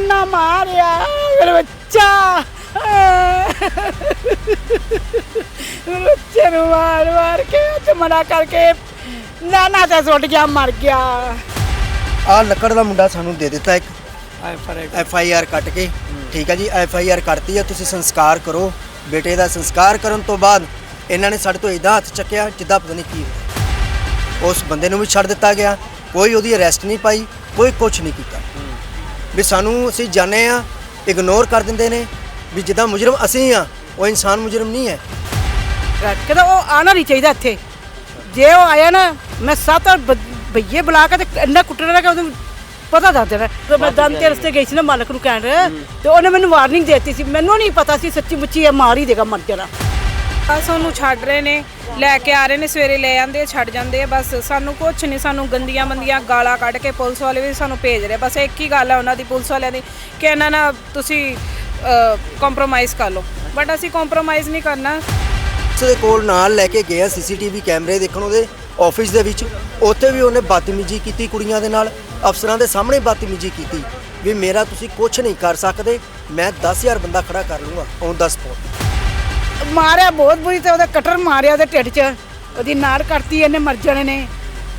ਇੰਨਾ ਮਾਰਿਆ? ਮੇਰਾ ਬੱਚਾ। ਮੇਰੇ ਬੱਚੇ ਨੂੰ ਮਾਰ ਮਾਰ ਕੇ ਮਨਾ ਕਰਕੇ ਨਾ ਨਾ ਤੇ ਸੁੱਟ ਗਿਆ ਮਰ ਗਿਆ। ਆ ਲੱਕੜ ਦਾ ਮੁੰਡਾ ਸਾਨੂੰ ਦੇ ਦਿੱਤਾ ਇੱਕ ਐਫ ਆਈ ਆਰ ਕੱਟ ਕੇ। ਠੀਕ ਹੈ ਜੀ ਐਫ ਆਈ ਆਰ ਕੱਟਤੀ ਹੈ ਤੁਸੀਂ ਸੰਸਕਾਰ ਕਰੋ। ਬੇਟੇ ਦਾ ਸੰਸਕਾਰ ਕਰਨ ਤੋਂ ਬਾਅਦ ਇਹਨਾਂ ਨੇ ਸਾਡੇ ਤੋਂ ਇਦਾਂ ਹੱਥ ਚੱਕਿਆ ਜਿੱਦਾਂ ਪਤਾ ਨਹੀਂ ਕੀ ਹੋਇਆ। ਉਸ ਬੰਦੇ ਨੂੰ ਵੀ ਛੱਡ ਦਿੱਤਾ ਗਿਆ। ਕੋਈ ਉਹਦੀ ਅਰੈਸਟ ਨਹੀਂ ਪਾਈ ਕੋਈ ਕੁਝ ਨਹੀਂ ਕੀਤਾ। ਵੀ ਸਾਨੂੰ ਅਸੀਂ ਜਾਣੇ ਆ ਇਗਨੋਰ ਕਰ ਦਿੰਦੇ ਨੇ ਵੀ ਜਿੱਦਾਂ ਮੁਜਰਮ ਅਸੀਂ ਆ ਉਹ ਇਨਸਾਨ ਮੁਜਰਮ ਨਹੀਂ ਹੈ। ਕਹਿੰਦਾ ਉਹ ਆਣਾ ਨਹੀਂ ਚਾਹੀਦਾ ਇੱਥੇ। ਜੇ ਉਹ ਆਇਆ ਨਾ ਮੈਂ ਸੱਤ ਅੱਠ ਬ- ਭਈਏ ਬੁਲਾ ਕੇ ਤੇ ਇੰਨਾ ਕੁੱਟਣਾ ਕਿ ਉਹਨੂੰ ਪਤਾ ਦੱਸ ਦੇਣਾ। ਤੇ ਮੈਂ ਦਮ ਤੇ ਰਸਤੇ ਗਈ ਸੀ ਨਾ ਮਾਲਕ ਨੂੰ ਕਹਿਣ ਤੇ ਉਹਨੇ ਮੈਨੂੰ ਵਾਰਨਿੰਗ ਦਿੱਤੀ ਸੀ। ਮੈਨੂੰ ਨਹੀਂ ਪਤਾ ਸੀ ਸੱਚੀ ਮੁੱਚੀ ਇਹ ਮਾਰ ਹੀ ਦੇਗਾ ਮਰ ਜਾਣਾ। ਬਸ ਉਹਨੂੰ ਛੱਡ ਰਹੇ ਨੇ, ਲੈ ਕੇ ਆ ਰਹੇ ਨੇ, ਸਵੇਰੇ ਲੈ ਜਾਂਦੇ ਆ, ਛੱਡ ਜਾਂਦੇ ਆ, ਬਸ ਸਾਨੂੰ ਕੁਛ ਨਹੀਂ ਸਾਨੂੰ ਗੰਦੀਆਂ ਮੰਦੀਆਂ ਗਾਲਾਂ ਕੱਢ ਕੇ ਪੁਲਿਸ ਵਾਲੇ ਵੀ ਸਾਨੂੰ ਭੇਜ ਰਹੇ ਬਸ ਇੱਕ ਹੀ ਗੱਲ ਹੈ ਉਹਨਾਂ ਦੀ, ਪੁਲਿਸ ਵਾਲਿਆਂ ਦੀ, ਕਿ ਇਹਨਾਂ ਨਾਲ ਤੁਸੀਂ ਕੰਪਰੋਮਾਈਜ਼ ਕਰ ਲਓ। ਬਟ ਅਸੀਂ ਕੰਪਰੋਮਾਈਜ਼ ਨਹੀਂ ਕਰਨਾ। ਦੇ ਕੋਲ ਨਾਲ ਲੈ ਕੇ ਗਿਆ ਸੀਸੀਟੀਵੀ ਕੈਮਰੇ ਦੇਖਣ ਉਹਦੇ ਆਫਿਸ ਦੇ ਵਿੱਚ। ਉੱਥੇ ਵੀ ਉਹਨੇ ਬਦਤਮੀਜ਼ੀ ਕੀਤੀ ਕੁੜੀਆਂ ਦੇ ਨਾਲ, ਅਫਸਰਾਂ ਦੇ ਸਾਹਮਣੇ ਬਦਤਮੀਜ਼ੀ ਕੀਤੀ। ਵੀ ਮੇਰਾ ਤੁਸੀਂ ਕੁਝ ਨਹੀਂ ਕਰ ਸਕਦੇ, ਮੈਂ 10000 ਬੰਦਾ ਖੜਾ ਕਰ ਲੂੰਗਾ ਔਨ ਦਾ ਸਪੌਟ ਮਾਰਿਆ ਬਹੁਤ ਬੁਰੀ ਤੇ ਉਹਦੇ ਕਟਰ ਮਾਰਿਆ ਉਹਦੇ ਢਿੱਡ 'ਚ। ਉਹਦੀ ਨਾੜ ਕੱਟਤੀ, ਇਹਨੇ ਮਰ ਜਾਣੇ ਨੇ।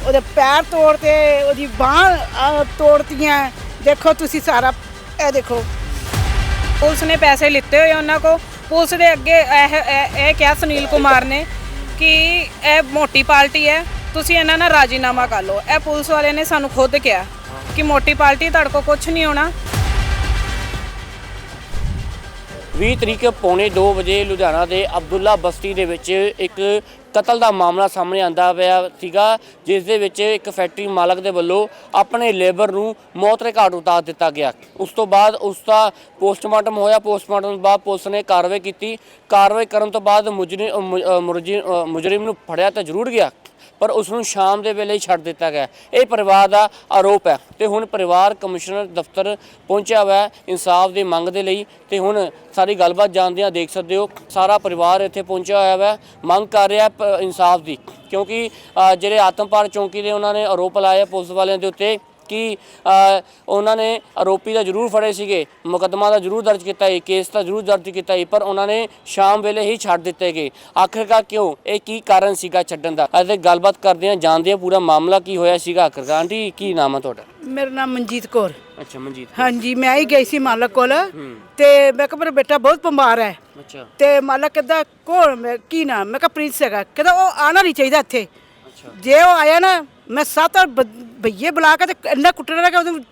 ਉਹਦੇ ਪੈਰ ਤੋੜਤੇ ਉਹਦੀ ਬਾਹ ਤੋੜਤੀਆਂ। ਦੇਖੋ ਤੁਸੀਂ ਸਾਰਾ, ਇਹ ਦੇਖੋ। ਪੁਲਿਸ ਨੇ ਪੈਸੇ ਲਿੱਤੇ ਹੋਏ ਉਹਨਾਂ ਕੋ ਪੁਲਿਸ ਦੇ ਅੱਗੇ ਇਹ, ਇਹ- ਇਹ ਕਿਹਾ ਸੁਨੀਲ ਕੁਮਾਰ ਨੇ ਕਿ ਇਹ ਮੋਟੀ ਪਾਰਟੀ ਹੈ, ਤੁਸੀਂ ਇਹਨਾਂ ਨਾਲ ਰਾਜੀਨਾਮਾ ਕਰ ਲਓ। ਇਹ ਪੁਲਿਸ ਵਾਲੇ ਨੇ ਸਾਨੂੰ ਖੁਦ ਕਿਹਾ ਕਿ ਮੋਟੀ ਪਾਰਟੀ ਤੁਹਾਡੇ ਕੋ ਕੁਝ ਨਹੀਂ ਹੋਣਾ। 20 ਤਰੀਕ ਪੌਣੇ 2 ਵਜੇ ਲੁਧਿਆਣਾ ਦੇ ਅਬਦੁੱਲਾ ਬਸਤੀ ਦੇ ਵਿੱਚ ਇੱਕ ਕਤਲ ਦਾ ਮਾਮਲਾ ਸਾਹਮਣੇ ਆਂਦਾ ਪਿਆ ਸੀਗਾ ਜਿਸ ਦੇ ਵਿੱਚ ਇੱਕ ਫੈਕਟਰੀ ਮਾਲਕ ਦੇ ਵੱਲੋਂ ਆਪਣੇ ਲੇਬਰ ਨੂੰ ਮੌਤ ਦੇ ਘਾਟ ਉਤਾਰ ਦਿੱਤਾ ਗਿਆ। ਉਸ ਤੋਂ ਬਾਅਦ ਉਸ ਦਾ ਪੋਸਟਮਾਰਟਮ ਹੋਇਆ ਪੋਸਟਮਾਰਟਮ ਤੋਂ ਬਾਅਦ ਪੁਲਿਸ ਨੇ ਕਾਰਵਾਈ ਕੀਤੀ। ਕਾਰਵਾਈ ਕਰਨ ਤੋਂ ਬਾਅਦ ਮੁਜਰਿਮ ਅ, ਮੁਜਰਿਮ ਨੂੰ ਫੜਿਆ ਤਾਂ ਜ਼ਰੂਰ ਗਿਆ। ਪਰ ਉਸ ਨੂੰ ਸ਼ਾਮ ਦੇ ਵੇਲੇ ਹੀ ਛੱਡ ਦਿੱਤਾ ਗਿਆ। ਇਹ ਪਰਿਵਾਰ ਦਾ ਆਰੋਪ ਹੈ ਤੇ ਹੁਣ ਪਰਿਵਾਰ ਕਮਿਸ਼ਨਰ ਦਫ਼ਤਰ ਪਹੁੰਚਿਆ ਹੋਇਆ ਇਨਸਾਫ ਦੀ ਮੰਗ ਦੇ ਲਈ ਤੇ ਹੁਣ ਸਾਰੀ ਗੱਲਬਾਤ ਜਾਣਦੇ ਆ ਦੇਖ ਸਕਦੇ ਹੋ ਸਾਰਾ ਪਰਿਵਾਰ ਇੱਥੇ ਪਹੁੰਚਿਆ ਹੋਇਆ ਹੈ ਮੰਗ ਕਰ ਰਿਹਾ ਪ- ਇਨਸਾਫ ਦੀ। ਕਿਉਂਕਿ ਅ, ਜਿਹੜੇ ਆਤਮਪਾਰ ਚੌਂਕੀ ਦੇ ਉਹਨਾਂ ਨੇ ਆਰੋਪ ਲਾਇਆ ਪੁਲਿਸ ਵਾਲਿਆਂ ਦੇ ਉੱਤੇ ਕਿ ਅ, ਉਹਨਾਂ ਨੇ ਆਰੋਪੀ ਦਾ ਜ਼ਰੂਰ ਫੜੇ ਸੀਗੇ ਮੁਕੱਦਮਾ ਦਾ ਜ਼ਰੂਰ ਦਰਜ ਕੀਤਾ ਹੈ ਕੇਸ ਤਾਂ ਜ਼ਰੂਰ ਦਰਜ ਕੀਤਾ ਹੈ ਪਰ ਉਹਨਾਂ ਨੇ ਸ਼ਾਮ ਵੇਲੇ ਹੀ ਛੱਡ ਦਿੱਤੇ ਗਏ। ਆਖਿਰਕਾਰ ਕਿਉਂ? ਇਹ ਕੀ ਕਾਰਨ ਸੀਗਾ ਛੱਡਣ ਦਾ? ਅਤੇ ਗੱਲਬਾਤ ਕਰਦੇ ਹਾਂ ਜਾਣਦੇ ਹਾਂ ਪੂਰਾ ਮਾਮਲਾ ਕੀ ਹੋਇਆ ਸੀਗਾ ਆਖਿਰਕਾਰ। ਆਂਟੀ ਕੀ ਨਾਮ ਹੈ ਤੁਹਾਡਾ? ਮੇਰਾ ਨਾਮ ਮਨਜੀਤ ਕੌਰ। ਅੱਛਾ ਮਨਜੀਤ ਹਾਂਜੀ ਮੈਂ ਹੀ ਗਈ ਸੀ ਮਾਲਕ ਕੋਲ ਤੇ ਮੈਂ ਕਿਹਾ ਮੇਰਾ ਬੇਟਾ ਬਹੁਤ ਬਿਮਾਰ ਹੈ। ਅੱਛਾ। ਤੇ ਮਾਲਕ ਕਹਿੰਦਾ ਕੌਣ? ਮੈਂ ਕੀ ਨਾਮ? ਮੈਂ ਕਿਹਾ ਪ੍ਰਿੰਸ ਹੈਗਾ। ਕਹਿੰਦਾ ਉਹ ਆਣਾ ਨਹੀਂ ਚਾਹੀਦਾ ਇੱਥੇ। ਅੱਛਾ। ਜੇ ਉਹ ਆਇਆ ਨਾ ਮੈਂ ਸੱਤ ਅੱਠ ਭਈਏ ਬੁਲਾ ਕੇ ਤੇ ਇੰਨਾ ਕੁੱਟਣਾ ਕਿ ਉਹਨੂੰ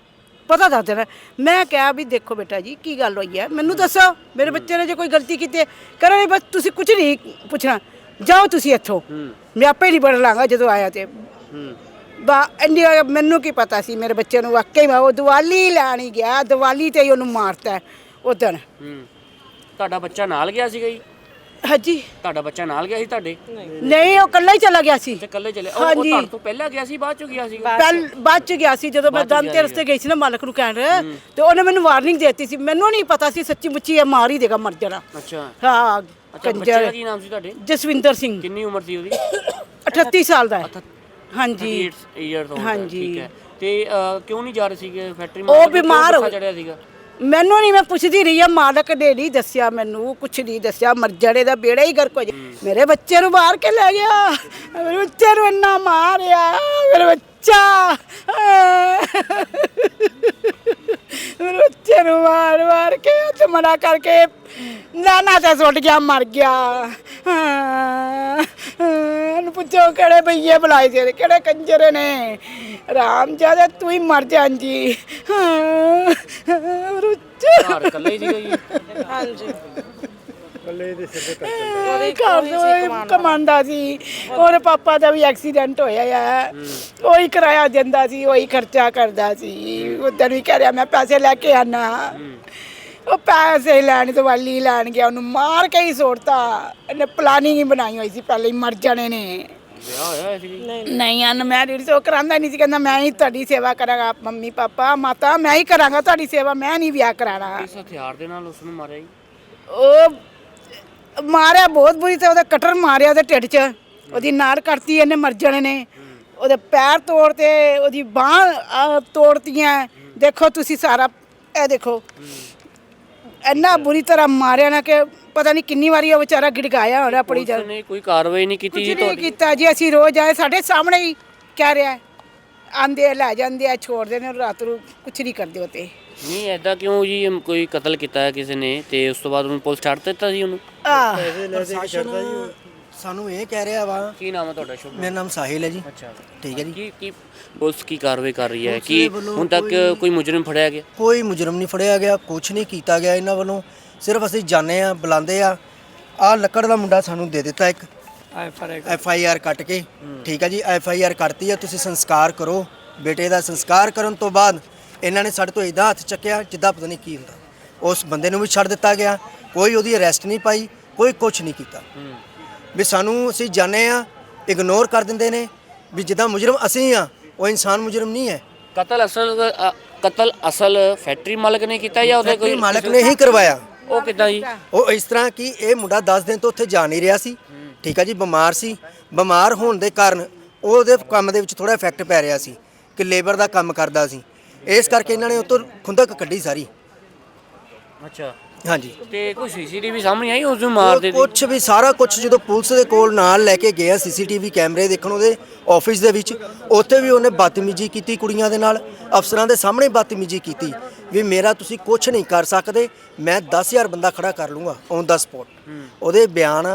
ਪਤਾ ਦੱਸ ਦੇਣਾ। ਮੈਂ ਕਿਹਾ ਵੀ ਦੇਖੋ ਬੇਟਾ ਜੀ, ਕੀ ਗੱਲ ਹੋਈ ਹੈ? ਮੈਨੂੰ ਦੱਸੋ, ਮੇਰੇ ਬੱਚੇ ਨੇ ਜੇ ਕੋਈ ਗਲਤੀ ਕੀਤੀ ਕਰੋ ਬਸ ਤੁਸੀਂ ਕੁਝ ਨਹੀਂ ਪੁੱਛਣਾ, ਜਾਓ ਤੁਸੀਂ ਇੱਥੋਂ। ਮੈਂ ਆਪੇ ਨਹੀਂ ਬਣ ਲਾਂਗਾ ਜਦੋਂ ਆਇਆ ਤੇ। ਬਾ, ਇੰਨੀ ਮੈਨੂੰ ਕੀ ਪਤਾ ਸੀ, ਮੇਰੇ ਬੱਚੇ ਨੂੰ ਵਾਕਈ ਮੈਂ ਉਹ ਦੀਵਾਲੀ ਲੈਣ ਹੀ ਗਿਆ, ਦੀਵਾਲੀ ਤੇ ਹੀ ਉਹਨੂੰ ਮਾਰਤਾ ਉਦੋਂ ਹੂੰ ਤੁਹਾਡਾ ਬੱਚਾ ਨਾਲ ਗਿਆ ਸੀਗਾ ਜੀ? ਹਾਂਜੀ। ਤੁਹਾਡਾ ਬੱਚਾ ਨਾਲ ਗਿਆ ਸੀ ਤੁਹਾਡੇ? ਨਹੀਂ ਉਹ ਇਕੱਲਾ ਹੀ ਚਲਾ ਗਿਆ ਸੀ। ਤੇ ਇਕੱਲੇ ਚਲੇ ਉਹ ਉਹ ਹਾਂਜੀ। ਤੁਹਾਡੇ ਤੋਂ ਪਹਿਲਾਂ ਗਿਆ ਸੀ ਬਾਅਦ ਚੋਂ ਗਿਆ ਸੀਗਾ ਪਹਿਲ ਬਾਅਦ ਚ ਗਿਆ ਸੀ ਜਦੋਂ ਮੈਂ ਤੇ ਰਸਤੇ ਗਈ ਸੀ ਨਾ ਮਾਲਕ ਨੂੰ ਕਹਿਣ। ਤੇ ਉਹਨੇ ਮੈਨੂੰ ਵਾਰਨਿੰਗ ਦਿੱਤੀ ਸੀ। ਮੈਨੂੰ ਨਹੀਂ ਪਤਾ ਸੀ ਸੱਚੀ ਮੁੱਚੀ ਇਹ ਮਾਰ ਹੀ ਦੇਗਾ ਮਰ ਜਾਣਾ। ਅੱਛਾ। ਹਾਂ ਅੱਛਾ ਬੱਚੇ ਦਾ ਕੰਜਰ ਕੀ ਨਾਮ ਸੀ ਤੁਹਾਡੇ? ਜਸਵਿੰਦਰ ਸਿੰਘ। ਕਿੰਨੀ ਉਮਰ ਸੀ ਉਹਦੀ? 38 ਸਾਲ ਦਾ ਹੈ। ਹਾਂਜੀ। 38 ਇਅਰ ਤੋਂ ਹਾਂਜੀ। ਠੀਕ ਹੈ। ਤੇ ਅਹ, ਕਿਉਂ ਨਹੀਂ ਜਾ ਰਹੇ ਸੀਗੇ ਫੈਕਟਰੀ ਉਹ ਬਿਮਾਰ ਹੋ- ਚੜਿਆ ਸੀਗਾ? ਮੈਨੂੰ ਨਹੀਂ ਮੈਂ ਪੁੱਛਦੀ ਰਹੀ ਆ ਮਾਲਕ ਨੇ ਨਹੀਂ ਦੱਸਿਆ ਮੈਨੂੰ ਕੁਛ ਨਹੀਂ ਦੱਸਿਆ ਮਰ ਜਾਣੇ ਦਾ ਬੇੜਾ ਹੀ ਗਰਕ ਹੋ ਜਾ ਮੇਰੇ ਬੱਚੇ ਨੂੰ ਮਾਰ ਕੇ ਲੈ ਗਿਆ। ਮੇਰੇ ਬੱਚੇ ਨੂੰ ਇੰਨਾ ਮਾਰਿਆ ਮੇਰੇ ਬੱਚਾ। ਮੇਰੇ ਬੱਚੇ ਨੂੰ ਮਾਰ ਮਾਰ ਕੇ ਤੇ ਮਨਾ ਕਰਕੇ ਨਾ ਨਾ ਤੇ ਸੁੱਟ ਗਿਆ ਮਰ ਗਿਆ। ਇਹਨੂੰ ਪੁੱਛੋ ਕਿਹੜੇ ਭਈਏ ਬੁਲਾਏ ਸੀ ਕਿਹੜੇ ਕੰਜਰ ਨੇ? ਰਾਮ ਜ਼ਿਆਦਾ ਤੂੰ ਹੀ ਮਰ ਜਾਂ ਜੀ ਰੁੱਚਾ। ਘਰ ਇਕੱਲੇ ਜੀ? ਉਹਦੇ ਘਰ ਦੇ ਕਮਾਂਦਾ ਸੀ ਉਹਦੇ ਪਾਪਾ ਦਾ ਵੀ ਐਕਸੀਡੈਂਟ ਹੋਇਆ ਹੈ। ਉਹੀ ਕਿਰਾਇਆ ਦਿੰਦਾ ਸੀ ਉਹੀ ਖਰਚਾ ਕਰਦਾ ਸੀ। ਉਧਰ ਵੀ ਕਹਿ ਰਿਹਾ ਮੈਂ ਪੈਸੇ ਲੈ ਕੇ ਆਣਾ ਉਹ ਪੈਸੇ ਲੈਣ ਤੋਂ ਵਾਲੀ ਲੈਣ ਗਿਆ ਉਹਨੂੰ ਮਾਰ ਕੇ ਹੀ ਸੋੜਤਾ ਇਹਨੇ ਪਲਾਨਿੰਗ ਹੀ ਬਣਾਈ ਹੋਈ ਸੀ ਪਹਿਲੇ ਹੀ ਮਰ ਜਾਣੇ ਨੇ। ਵਿਆਹ ਹੋਇਆ ਸੀ? ਨਹੀਂ ਅਨ ਮੈਂ ਜਿਹੜੀ ਸੋ ਕਰਾਂਦਾ ਨਹੀਂ ਸੀ ਕਹਿੰਦਾ ਮੈਂ ਹੀ ਤੁਹਾਡੀ ਸੇਵਾ ਕਰਾਂਗਾ ਮੰਮੀ ਪਾਪਾ ਮਾਤਾ ਮੈਂ ਹੀ ਕਰਾਂਗਾ ਤੁਹਾਡੀ ਸੇਵਾ ਮੈਂ ਨਹੀਂ ਵਿਆਹ ਕਰਾਣਾ। ਇਸ ਹਥਿਆਰ ਦੇ ਨਾਲ ਉਸ ਨੂੰ ਮਾਰਿਆ ਜੀ? ਉਹ ਮਾਰਿਆ ਬਹੁਤ ਬੁਰੀ ਤੇ ਉਹਦਾ ਕਟਰ ਮਾਰਿਆ ਉਹਦੇ ਢਿੱਡ 'ਚ। ਉਹਦੀ ਨਾੜ ਕੱਟਤੀ ਇਹਨੇ ਮਰ ਜਾਣੇ ਨੇ। ਉਹਦੇ ਪੈਰ ਤੋੜਤੇ ਉਹਦੀ ਬਾਹ ਤੋੜਤੀਆਂ। ਦੇਖੋ ਤੁਸੀਂ ਸਾਰਾ ਇਹ ਦੇਖੋ। ਇੰਨਾ ਬੁਰੀ ਤਰ੍ਹਾਂ ਮਾਰਿਆ ਨਾ ਕਿ ਪਤਾ ਨਹੀਂ ਕਿੰਨੀ ਵਾਰੀ ਉਹ ਵਿਚਾਰਾ ਗਿੜਗਾਇਆ ਹੋਣਾ ਆਪਣੀ ਪੁਲਿਸ ਜਨ ਨੇ ਕੋਈ ਕਾਰਵਾਈ ਨਹੀਂ ਕੀਤੀ ਕੁਝ ਜੀ ਨਹੀਂ ਤੁਹਾਡੀ। ਕੀਤਾ ਜੀ ਅਸੀਂ ਰੋਜ਼ ਆਏ ਸਾਡੇ ਸਾਹਮਣੇ ਹੀ ਕਹਿ ਰਿਹਾ ਆਂਦੇ ਆ ਲੈ ਜਾਂਦੇ ਆ ਛੋੜਦੇ ਨੇ ਰਾਤ ਨੂੰ ਕੁਝ ਨਹੀਂ ਕਰਦੇ ਉਹ ਤੇ। ਨਹੀਂ ਐਦਾਂ ਕਿਉਂ ਜੀ ਕੋਈ ਕਤਲ ਕੀਤਾ ਹੈ ਕਿਸੇ ਨੇ ਤੇ ਉਸ ਤੋਂ ਬਾਅਦ ਉਹਨੂੰ ਪੁਲਿਸ ਛੱਡ ਦਿੱਤਾ ਜੀ ਉਹਨੂੰ? ਆ ਪ੍ਰਸ਼ਾਸਨ ਸਾਨੂੰ ਇਹ ਕਹਿ ਰਿਹਾ ਵਾ। ਕੀ ਨਾਮ ਹੈ ਤੁਹਾਡਾ ਸ਼ੁਭ ਮੇਰਾ ਨਾਮ ਸਾਹਿਲ ਹੈ ਜੀ। ਅੱਛਾ। ਠੀਕ ਹੈ ਜੀ। ਕੀ ਕੀ ਪੁਲਿਸ ਕੀ ਕਾਰਵਾਈ ਕਰ ਰਹੀ ਹੈ? ਕੀ ਵੱਲੋਂ ਹੁਣ ਤੱਕ ਕੋਈ- ਕੋਈ ਮੁਜਰਮ ਫੜਿਆ ਗਿਆ? ਕੋਈ ਮੁਜਰਮ ਨਹੀਂ ਫੜਿਆ ਗਿਆ ਕੁਝ ਨਹੀਂ ਕੀਤਾ ਗਿਆ ਇਹਨਾਂ ਵੱਲੋਂ। ਸਿਰਫ ਅਸੀਂ ਜਾਣੇ ਆ ਬੁਲਾਉਂਦੇ ਆ। ਆ ਲੱਕੜ ਦਾ ਮੁੰਡਾ ਸਾਨੂੰ ਦੇ ਦਿੱਤਾ ਇੱਕ। ਐਫ ਆਈ ਆਰ ਕੱਟ ਕੇ। ਠੀਕ ਹੈ ਜੀ ਐਫ ਆਈ ਆਰ ਕੱਟਤੀ ਹੈ ਤੁਸੀਂ ਸੰਸਕਾਰ ਕਰੋ। ਬੇਟੇ ਦਾ ਸੰਸਕਾਰ ਕਰਨ ਤੋਂ ਬਾਅਦ ਇਹਨਾਂ ਨੇ ਸਾਡੇ ਤੋਂ ਇਦਾਂ ਹੱਥ ਚੱਕਿਆ ਜਿੱਦਾਂ ਪਤਾ ਨਹੀਂ ਕੀ ਹੁੰਦਾ। ਉਸ ਬੰਦੇ ਨੂੰ ਵੀ ਛੱਡ ਦਿੱਤਾ ਗਿਆ ਕੋਈ ਉਹਦੀ ਅਰੈਸਟ ਨਹੀਂ ਪਾਈ ਕੋਈ ਕੁਝ ਨਹੀਂ ਕੀਤਾ। ਵੀ ਸਾਨੂੰ ਅਸੀਂ ਜਾਣੇ ਆ ਇਗਨੋਰ ਕਰ ਦਿੰਦੇ ਨੇ ਵੀ ਜਿੱਦਾਂ ਮੁਜਰਮ ਅਸੀਂ ਆ ਉਹ ਇਨਸਾਨ ਮੁਜਰਮ ਨਹੀਂ ਹੈ। ਕਤਲ ਅਸਲ ਕਤਲ ਅਸਲ ਫੈਕਟਰੀ ਮਾਲਕ ਨੇ ਕੀਤਾ ਜਾਂ ਉਹਦੇ ਕੋਈ ਮਾਲਕ ਨੇ ਹੀ ਕਰਵਾਇਆ। ਉਹ ਕਿਦਾਂ ਜੀ? ਉਹ ਇਸ ਤਰ੍ਹਾਂ ਕਿ ਇਹ ਮੁੰਡਾ 10 ਦਿਨ ਤੋਂ ਉੱਥੇ ਜਾ ਨਹੀਂ ਰਿਹਾ ਸੀ। ਠੀਕ ਹੈ ਜੀ ਬਿਮਾਰ ਸੀ। ਬਿਮਾਰ ਹੋਣ ਦੇ ਕਾਰਨ ਉਹਦੇ ਕੰਮ ਦੇ ਵਿੱਚ ਥੋੜਾ ਇਫੈਕਟ ਪੈ ਰਿਹਾ ਸੀ ਕਿ ਲੇਬਰ ਦਾ ਕੰਮ ਕਰਦਾ ਸੀ। ਇਸ ਕਰਕੇ ਇਹਨਾਂ ਨੇ ਉਤੋਂ ਖੁੰਦਕ ਕੱਢੀ ਸਾਰੀ। ਅੱਛਾ। ਹਾਂਜੀ। ਤੇ ਕੋਈ ਸੀਸੀਟੀਵੀ ਸਾਹਮਣੇ ਆਈ ਉਸ ਨੂੰ ਮਾਰ ਦੇ ਕੁਝ ਵੀ ਸਾਰਾ ਕੁਝ ਜਦੋਂ ਪੁਲਿਸ ਦੇ ਕੋਲ ਨਾਲ ਲੈ ਕੇ ਗਿਆ ਸੀਸੀਟੀਵੀ ਕੈਮਰੇ ਦੇਖਣ ਉਹਦੇ ਆਫਿਸ ਦੇ ਵਿੱਚ ਉੱਥੇ ਵੀ ਉਹਨੇ ਬਦਤਮੀਜ਼ੀ ਕੀਤੀ ਕੁੜੀਆਂ ਦੇ ਨਾਲ ਅਫਸਰਾਂ ਦੇ ਸਾਹਮਣੇ ਬਦਤਮੀਜ਼ੀ ਕੀਤੀ। ਵੀ ਮੇਰਾ ਤੁਸੀਂ ਕੁਝ ਨਹੀਂ ਕਰ ਸਕਦੇ ਮੈਂ 10000 ਬੰਦਾ ਖੜਾ ਕਰ ਲੂੰਗਾ ਔਨ ਦਾ ਸਪੌਟ ਉਹਦੇ ਬਿਆਨ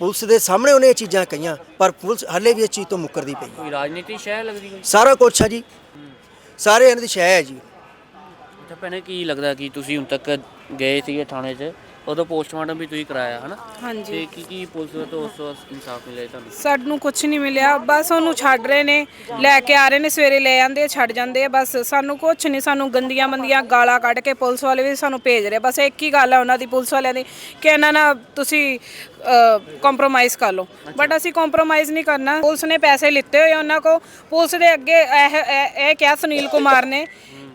ਪੁਲਿਸ ਦੇ ਸਾਹਮਣੇ ਉਹਨੇ ਇਹ ਚੀਜ਼ਾਂ ਕਹੀਆਂ ਪਰ ਪੁਲਿਸ ਹੱਲੇ ਵੀ ਇਸ ਚੀਜ਼ ਤੋਂ ਮੁੱਕਰਦੀ ਪਈ। ਕੋਈ ਰਾਜਨੀਤੀ ਸ਼ਹਿ ਲੱਗਦੀ ਕੋਈ? ਸਾਰਾ ਕੁਝ ਹੈ ਜੀ। ਸਾਰੇ ਇਹਨਾਂ ਦੀ ਸ਼ੈ ਹੈ ਜੀ। ਅੱਛਾ ਭੈਣੇ ਕੀ ਲੱਗਦਾ ਕਿ ਤੁਸੀਂ ਹੁਣ ਤੱਕ ਗਏ ਸੀਗੇ ਥਾਣੇ 'ਚ? ਉਦੋਂ ਪੋਸਟਮਾਰਟਮ ਵੀ ਤੁਸੀਂ ਕਰਾਇਆ ਹਨਾ? ਹਾਂਜੀ। ਤੇ ਕੀ ਕੀ ਪੁਲਿਸ ਤੋਂ ਉਸ ਤੋਂ ਇਨਸਾਫ ਮਿਲਿਆ ਜੀ ਤੁਹਾਨੂੰ? ਸਾਨੂੰ ਕੁਝ ਨਹੀਂ ਮਿਲਿਆ। ਬਸ ਉਹਨੂੰ ਛੱਡ ਰਹੇ ਨੇ ਲੈ ਕੇ ਆ ਰਹੇ ਨੇ ਸਵੇਰੇ ਲੈ ਆਂਦੇ ਛੱਡ ਜਾਂਦੇ ਆ। ਬਸ ਸਾਨੂੰ ਕੁਝ ਨਹੀਂ ਸਾਨੂੰ ਗੰਦੀਆਂ ਮੰਦੀਆਂ ਗਾਲਾਂ ਕੱਢ ਕੇ ਪੁਲਿਸ ਵਾਲੇ ਵੀ ਸਾਨੂੰ ਭੇਜ ਰਹੇ ਬਸ ਇੱਕ ਹੀ ਗੱਲ ਹੈ ਉਹਨਾਂ ਦੀ ਪੁਲਿਸ ਵਾਲਿਆਂ ਦੀ ਕਿ ਇਹਨਾਂ ਨਾਲ ਤੁਸੀਂ ਕੰਪਰੋਮਾਈਜ਼ ਕਰ ਲਓ। ਬਟ ਅਸੀਂ ਕੰਪਰੋਮਾਈਜ਼ ਨਹੀਂ ਕਰਨਾ। ਪੁਲਿਸ ਨੇ ਪੈਸੇ ਲਿੱਤੇ ਹੋਏ ਉਹਨਾਂ ਕੋ ਪੁਲਿਸ ਦੇ ਅੱਗੇ ਇਹ ਇਹ- ਇਹ ਕਿਹਾ ਸੁਨੀਲ ਕੁਮਾਰ ਨੇ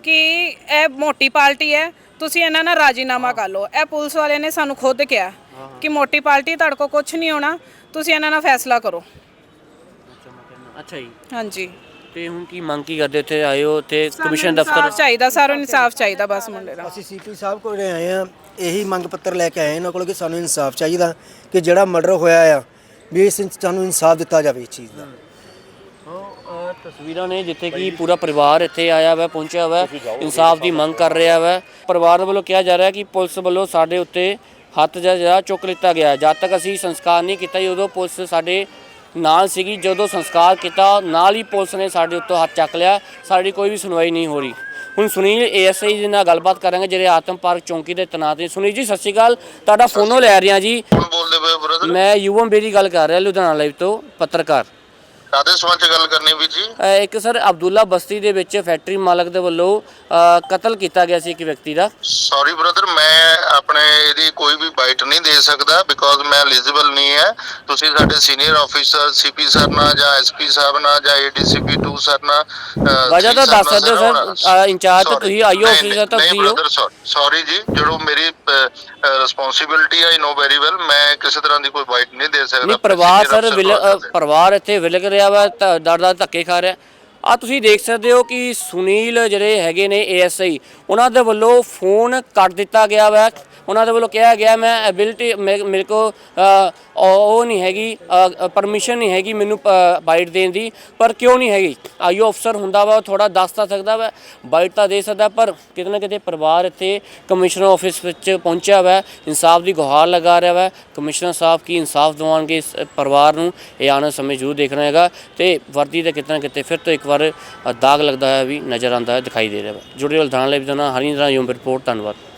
ਕਿ ਇਹ ਮੋਟੀ ਪਾਰਟੀ ਹੈ ਤੁਸੀਂ ਇਹਨਾਂ ਨਾਲ ਰਾਜੀਨਾਮਾ ਕਰ ਲਓ। ਇਹ ਪੁਲਿਸ ਵਾਲਿਆਂ ਨੇ ਸਾਨੂੰ ਖੁਦ ਕਿਹਾ ਕਿ ਮੋਟੀ ਪਾਰਟੀ ਤੁਹਾਡੇ ਕੋ ਕੁਝ ਨਹੀਂ ਹੋਣਾ ਤੁਸੀਂ ਇਹਨਾਂ ਨਾਲ ਫੈਸਲਾ ਕਰੋ। ਅੱਛਾ ਜੀ। ਹਾਂਜੀ। ਤੇ ਹੁਣ ਕੀ ਮੰਗ ਕੀ ਕਰਦੇ ਉੱਥੇ ਆਏ ਹੋ ਤੇ ਕਮਿਸ਼ਨ ਦਫ਼ਤਰ ਇਨਸਾਫ ਚਾਹੀਦਾ ਸਾਰਾ ਇਨਸਾਫ ਚਾਹੀਦਾ ਬਸ ਮੁੰਡੇ ਦਾ। ਅਸੀਂ ਸੀਪੀ ਸਾਹਿਬ ਕੋਲ ਆਏ ਆ ਇਹੀ ਮੰਗ ਪੱਤਰ ਲੈ ਕੇ ਆਏ ਇਹਨਾਂ ਕੋਲ ਕਿ ਸਾਨੂੰ ਇਨਸਾਫ ਚਾਹੀਦਾ ਕਿ ਜਿਹੜਾ ਮਰਡਰ ਹੋਇਆ ਆ ਵੀ ਇਸ ਸਾਨੂੰ ਇਨਸਾਫ ਦਿੱਤਾ ਜਾਵੇ ਇਸ ਚੀਜ਼ ਦਾ। ਉਹ ਅ, ਤਸਵੀਰਾਂ ਨੇ ਜਿੱਥੇ ਕਿ ਪੂਰਾ ਪਰਿਵਾਰ ਇੱਥੇ ਆਇਆ ਵਾ ਪਹੁੰਚਿਆ ਵਾ ਇਨਸਾਫ ਦੀ ਮੰਗ ਕਰ ਰਿਹਾ ਵਾ। ਪਰਿਵਾਰ ਵੱਲੋਂ ਕਿਹਾ ਜਾ ਰਿਹਾ ਕਿ ਪੁਲਿਸ ਵੱਲੋਂ ਸਾਡੇ ਉੱਤੇ ਹੱਥ ਜਿਹਾ ਜਿਹੜਾ ਚੁੱਕ ਲਿੱਤਾ ਗਿਆ। ਜਦ ਤੱਕ ਅਸੀਂ ਸੰਸਕਾਰ ਨਹੀਂ ਕੀਤਾ ਜੀ, ਉਦੋਂ ਪੁਲਿਸ ਸਾਡੇ ਨਾਲ ਸੀਗੀ। ਜਦੋਂ ਸੰਸਕਾਰ ਕੀਤਾ ਨਾਲ ਹੀ ਪੁਲਿਸ ਨੇ ਸਾਡੇ ਉੱਤੋਂ ਹੱਥ ਚੱਕ ਲਿਆ। ਸਾਡੀ ਕੋਈ ਵੀ ਸੁਣਵਾਈ ਨਹੀਂ ਹੋ ਰਹੀ। ਹੁਣ ਸੁਨੀਲ ਏਐਸਆਈ ਜੀ ਨਾਲ ਗੱਲਬਾਤ ਕਰਾਂਗੇ ਜਿਹੜੇ ਆਤਮ ਪਾਰਕ ਚੌਂਕੀ ਦੇ ਤੈਨਾਤ ਨੇ ਸੁਨੀਲ ਜੀ ਸਤਿ ਸ਼੍ਰੀ ਅਕਾਲ। ਤੁਹਾਡਾ ਫੋਨੋ ਲੈ ਰਿਹਾ ਜੀ। ਮੈਂ ਯੂਵਮ ਬੇਰੀ ਗੱਲ ਕਰ ਰਿਹਾ ਲੁਧਿਆਣਾ ਲਾਈਵ ਤੋਂ ਪੱਤਰਕਾਰ। ਕਾਦੇ ਸਮਾਂ ਚ ਗੱਲ ਕਰਨੀ ਵੀ ਜੀ? ਇੱਕ ਸਰ ਅਬਦੁੱਲਾ ਬਸਤੀ ਦੇ ਵਿੱਚ ਫੈਕਟਰੀ ਮਾਲਕ ਦੇ ਵੱਲੋਂ ਕਤਲ ਕੀਤਾ ਗਿਆ ਸੀ ਇੱਕ ਵਿਅਕਤੀ ਦਾ। ਸੌਰੀ ਬ੍ਰਦਰ ਮੈਂ ਆਪਣੇ ਇਹਦੀ ਕੋਈ ਵੀ ਬਾਈਟ ਨਹੀਂ ਦੇ ਸਕਦਾ ਬਿਕੋਜ਼ ਮੈਂ ਐਲੀਜੀਬਲ ਨਹੀਂ ਹੈ। ਤੁਸੀਂ ਸਾਡੇ ਸੀਨੀਅਰ ਆਫੀਸਰ ਸੀਪੀ ਸਰ ਨਾਲ ਜਾਂ ਐਸਪੀ ਸਾਹਿਬ ਨਾਲ ਜਾਂ ਏਡੀਸੀਪੀ 2 ਸਰ ਨਾਲ ਵਜ੍ਹਾ ਤਾਂ ਸਰ ਦੱਸ ਸਕਦੇ ਹੋ ਸਰ, ਇੰਚਾਰਜ ਤਾਂ ਤੁਸੀਂ ਆਈਓ officer ਤਾਂ ਤੁਸੀਂ ਹੋ। sorry ਜੀ ਜਦੋਂ ਮੇਰੀ responsibility I know very well ਮੈਂ ਕਿਸੇ ਤਰ੍ਹਾਂ ਦੀ ਕੋਈ ਬਾਈਟ ਨਹੀਂ ਦੇ ਸਕਦਾ। ਨਹੀਂ ਪਰਿਵਾਰ ਸਰ ਵਿਲ ਅ। ਪਰਿਵਾਰ ਇੱਥੇ ਵਿਲਕ ਰਿਹਾ ਵਾ ਧ- ਦਰ ਦਰ ਧੱਕੇ ਖਾ ਰਿਹਾ। ਆ ਤੁਸੀਂ ਦੇਖ ਸਕਦੇ ਹੋ ਕਿ ਸੁਨੀਲ ਜਿਹੜੇ ਹੈਗੇ ਨੇ ਏਐਸਆਈ ਉਹਨਾਂ ਦੇ ਵੱਲੋਂ ਫੋਨ ਕੱਟ ਦਿੱਤਾ ਗਿਆ ਵਾ। ਉਹਨਾਂ ਦੇ ਵੱਲੋਂ ਕਿਹਾ ਗਿਆ, ਮੈਂ ਐਬਿਲਿਟੀ ਮੇਰੇ ਕੋ ਉਹ ਨਹੀਂ ਹੈਗੀ ਪਰਮਿਸ਼ਨ ਨਹੀਂ ਹੈਗੀ ਮੈਨੂੰ ਬਾਈਟ ਦੇਣ ਦੀ, ਪਰ ਕਿਉਂ ਨਹੀਂ ਹੈਗੀ? ਆਈਓ ਅਫਸਰ ਹੁੰਦਾ ਵਾ ਥੋੜਾ ਦੱਸ ਤਾਂ ਸਕਦਾ ਵਾ ਬਾਈਟ ਤਾਂ ਦੇ ਸਕਦਾ, ਪਰ ਕਿਤੇ ਨਾ ਕਿਤੇ ਪਰਿਵਾਰ ਇੱਥੇ ਕਮਿਸ਼ਨਰ ਆਫਿਸ ਵਿੱਚ ਪਹੁੰਚਿਆ ਵਾ, ਇਨਸਾਫ ਦੀ ਗੁਹਾਰ ਲਗਾ ਰਿਹਾ ਵਾ। ਕਮਿਸ਼ਨਰ ਸਾਹਿਬ ਕੀ ਇਨਸਾਫ ਦਿਵਾਉਣਗੇ ਇਸ ਪਰਿਵਾਰ ਨੂੰ? ਇਹ ਆਉਣ ਸਮੇਂ ਜ਼ਰੂਰ ਦੇਖਣਾ ਹੈਗਾ ਤੇ ਵਰਦੀ ਤੇ ਕਿਤੇ ਨਾ ਕਿਤੇ ਫਿਰ ਤੋਂ ਇੱਕ ਵਾਰ ਦਾਗ ਲੱਗਦਾ ਹੋਇਆ ਵੀ ਨਜ਼ਰ ਆਉਂਦਾ ਹੈ ਦਿਖਾਈ ਦੇ ਰਿਹਾ ਵਾ। ਜੁੜੇ ਹੋਏ ਲੁਧਿਆਣਾ ਲਈ ਵੀ ਤੋਂ ਹਰੀ ਤਰ੍ਹਾਂ ਯੂਮ ਰਿਪੋਰਟ, ਧੰਨਵਾਦ।